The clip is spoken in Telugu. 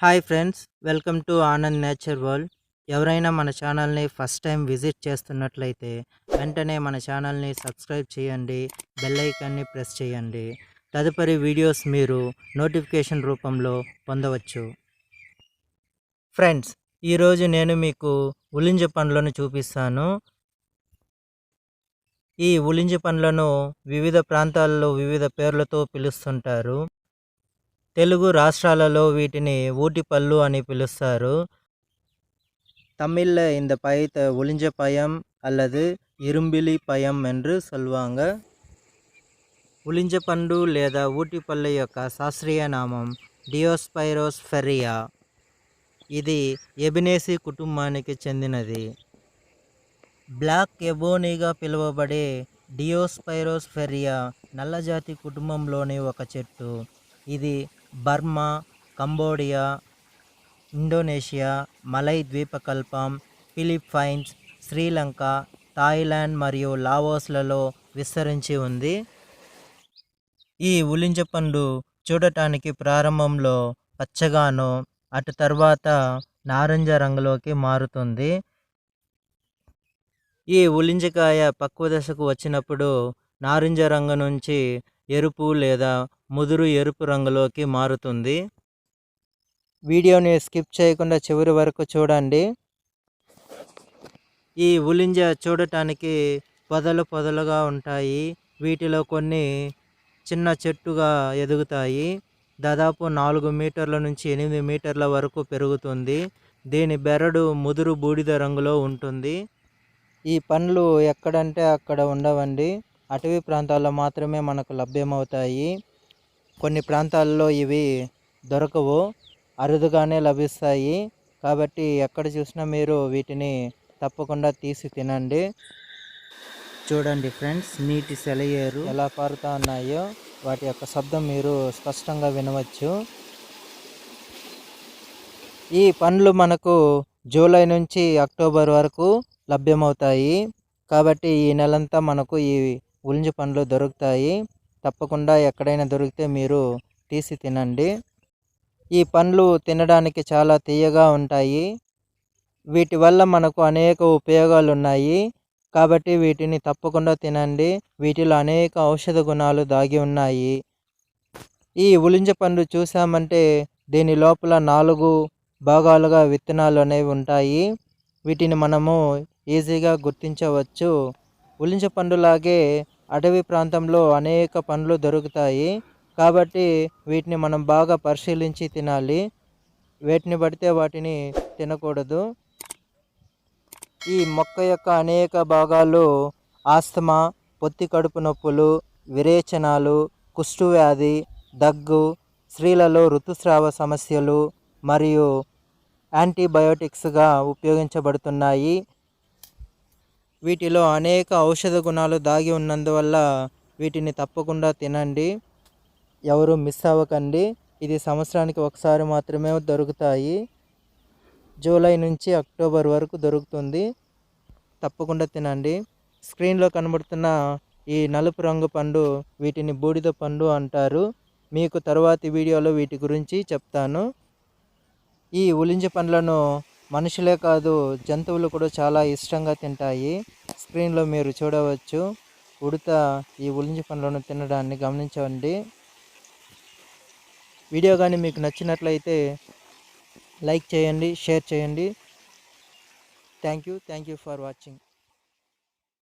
Hi friends welcome to Anand nature world. ఎవరైనా మన ఛానల్ని ఫస్ట్ టైం విజిట్ చేస్తున్నట్లయితే వెంటనే మన ఛానల్ని సబ్స్క్రైబ్ చేయండి బెల్ ఐకాన్ని ప్రెస్ చేయండి. తదుపరి వీడియోస్ మీరు నోటిఫికేషన్ రూపంలో పొందవచ్చు. ఫ్రెండ్స్ ఈరోజు నేను మీకు ఉలింజ పండ్లను చూపిస్తాను. ఈ ఉలింజ పండ్లను వివిధ ప్రాంతాల్లో వివిధ పేర్లతో పిలుస్తుంటారు తెలుగు రాష్ట్రాలలో వీటిని ఊటి పళ్ళు అని పిలుస్తారు தமிழ்ல இந்த பயத்தை ஒளிஞ்ச பயம் அல்லது இரும்பிலி పయం என்று சொல்லுவாங்க ఉలింజ పండు లేదా ఊటి పళ్ళ యొక్క శాస్త్రీయ నామం డియోస్పైరోస్ ఫెరియా ఇది ఎబినేసి కుటుంబానికి చెందినది బ్లాక్ ఎబోనీగా పిలువబడే డియోస్పైరోస్ ఫెరియా నల్లజాతి కుటుంబంలోని ఒక చెట్టు. ఇది బర్మా కంబోడియా ఇండోనేషియా మలై ద్వీపకల్పం ఫిలిప్పైన్స్ శ్రీలంక థాయిలాండ్ మరియు లావోస్లలో విస్తరించి ఉంది. ఈ ఉలింజ పండు చూడటానికి ప్రారంభంలో పచ్చగాను అటు తర్వాత నారింజ రంగులోకి మారుతుంది. ఈ ఉలింజకాయ పక్వ దశకు వచ్చినప్పుడు నారింజ రంగు నుంచి ఎరుపు లేదా ముదురు ఎరుపు రంగులోకి మారుతుంది. వీడియోని స్కిప్ చేయకుండా చివరి వరకు చూడండి. ఈ ఉలింజ చూడటానికి పొదలు పొదలుగా ఉంటాయి. వీటిలో కొన్ని చిన్న చెట్టుగా ఎదుగుతాయి. దాదాపు నాలుగు మీటర్ల నుంచి ఎనిమిది మీటర్ల వరకు పెరుగుతుంది. దీని బెరడు ముదురు బూడిద రంగులో ఉంటుంది. ఈ పండ్లు ఎక్కడంటే అక్కడ ఉండవండి. అటవీ ప్రాంతాల్లో మాత్రమే మనకు లభ్యమవుతాయి. కొన్ని ప్రాంతాల్లో ఇవి దొరకవు అరుదుగానే లభిస్తాయి. కాబట్టి ఎక్కడ చూసినా మీరు వీటిని తప్పకుండా తీసి తినండి. చూడండి ఫ్రెండ్స్ నీటి సెలయేరు ఎలా పారుతా ఉన్నాయో వాటి యొక్క శబ్దం మీరు స్పష్టంగా వినవచ్చు. ఈ పండ్లు మనకు జూలై నుంచి అక్టోబర్ వరకు లభ్యమవుతాయి. కాబట్టి ఈ నెలంతా మనకు ఈ ఉలింజ పండ్లు దొరుకుతాయి. తప్పకుండా ఎక్కడైనా దొరికితే మీరు తీసి తినండి. ఈ పండ్లు తినడానికి చాలా తీయగా ఉంటాయి. వీటి వల్ల మనకు అనేక ఉపయోగాలు ఉన్నాయి కాబట్టి వీటిని తప్పకుండా తినండి. వీటిలో అనేక ఔషధ గుణాలు దాగి ఉన్నాయి. ఈ ఉలింజ పండు చూసామంటే దీని లోపల నాలుగు భాగాలుగా విత్తనాలు అనేవి ఉంటాయి. వీటిని మనము ఈజీగా గుర్తించవచ్చు. ఉలింజ పండులాగే అటవీ ప్రాంతంలో అనేక పండ్లు దొరుకుతాయి. కాబట్టి వీటిని మనం బాగా పరిశీలించి తినాలి. వేటిని పడితే వాటిని తినకూడదు. ఈ మొక్క యొక్క అనేక భాగాలు ఆస్తమా పొత్తి కడుపు నొప్పులు విరేచనాలు కుష్ఠవ్యాధి దగ్గు స్త్రీలలో ఋతుస్రావ సమస్యలు మరియు యాంటీబయోటిక్స్గా ఉపయోగించబడుతున్నాయి. వీటిలో అనేక ఔషధ గుణాలు దాగి ఉన్నందువల్ల వీటిని తప్పకుండా తినండి. ఎవరు మిస్ అవ్వకండి. ఇది సంవత్సరానికి ఒకసారి మాత్రమే దొరుకుతాయి. జూలై నుంచి అక్టోబర్ వరకు దొరుకుతుంది. తప్పకుండా తినండి. స్క్రీన్లో కనబడుతున్న ఈ నలుపు రంగు పండు వీటిని బూడిద పండు అంటారు. మీకు తరువాతి వీడియోలో వీటి గురించి చెప్తాను. ఈ ఉలింజ పండ్లను మనుషులే కాదు జంతువులు కూడా చాలా ఇష్టంగా తింటాయి. స్క్రీన్లో మీరు చూడవచ్చు. ఉడత ఈ ఉలించి పండ్లను తినడాన్ని గమనించండి. వీడియో కానీ మీకు నచ్చినట్లయితే లైక్ చేయండి షేర్ చేయండి. Thank you. Thank you for watching.